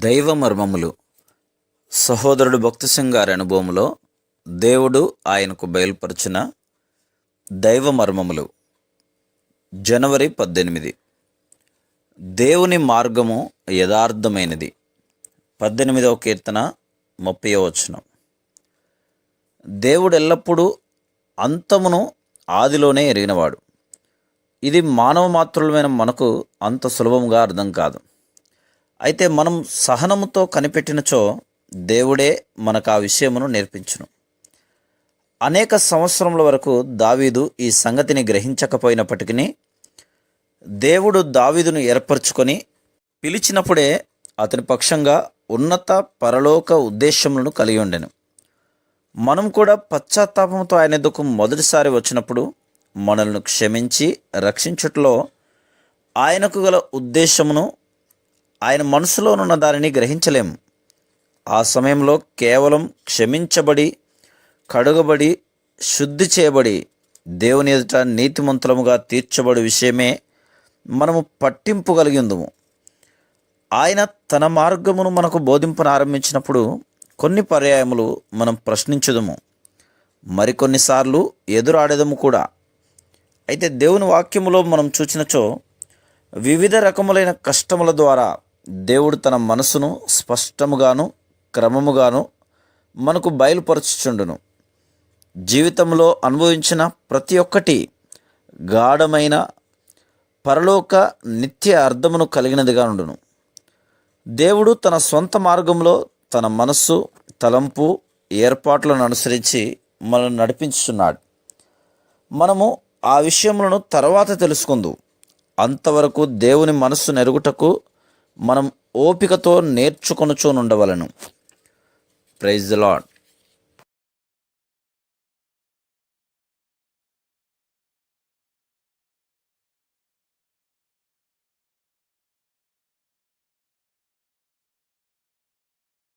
దైవ మర్మములు సహోదరుడు భక్తి సింగ్ గారి అనుభవంలో దేవుడు ఆయనకు బయలుపరిచిన దైవ మర్మములు జనవరి పద్దెనిమిది. దేవుని మార్గము యథార్థమైనది. పద్దెనిమిదవ కీర్తన ముప్పై వచనం. దేవుడు ఎల్లప్పుడూ అంతమును ఆదిలోనే ఎరిగినవాడు. ఇది మానవ మాత్రులమైన మనకు అంత సులభంగా అర్థం కాదు. అయితే మనం సహనముతో కనిపెట్టినచో దేవుడే మనకు ఆ విషయమును నేర్పించును. అనేక సంవత్సరముల వరకు దావీదు ఈ సంగతిని గ్రహించకపోయినప్పటికీ దేవుడు దావీదును ఏర్పరచుకొని పిలిచినప్పుడే అతని పక్షంగా ఉన్నత పరలోక ఉద్దేశములను కలిగి ఉండెను. మనం కూడా పశ్చాత్తాపంతో ఆయన ఎద్దుకు మొదటిసారి వచ్చినప్పుడు మనల్ని క్షమించి రక్షించుటలో ఆయనకు గల ఉద్దేశమును ఆయన మనసులోనున్న దానిని గ్రహించలేము ఆ సమయంలో కేవలం క్షమించబడి కడుగబడి శుద్ధి చేయబడి దేవుని ఎదుట నీతిమంతులముగా తీర్చబడి విషయమే మనము పట్టింపు కలిగిందుము. ఆయన తన మార్గమును మనకు బోధింపనారంభించినప్పుడు కొన్ని పర్యాయములు మనం ప్రశ్నించుదము. మరికొన్నిసార్లు ఎదురాడేదము కూడా. అయితే దేవుని వాక్యములో మనం చూచినచో వివిధ రకములైన కష్టముల ద్వారా దేవుడు తన మనసును స్పష్టముగాను క్రమముగాను మనకు బయలుపరచుచుండును. జీవితంలో అనుభవించిన ప్రతి ఒక్కటి గాఢమైన పరలోక నిత్య అర్థమును కలిగినదిగా ఉండును. దేవుడు తన సొంత మార్గంలో తన మనస్సు తలంపు ఏర్పాట్లను అనుసరించి మనల్ని నడిపించుతున్నాడు మనము ఆ విషయములను తర్వాత తెలుసుకుందు. అంతవరకు దేవుని మనస్సు నెరుగుటకు మనం ఓపికతో నేర్చుకొనుచూనుండవలను. Praise lord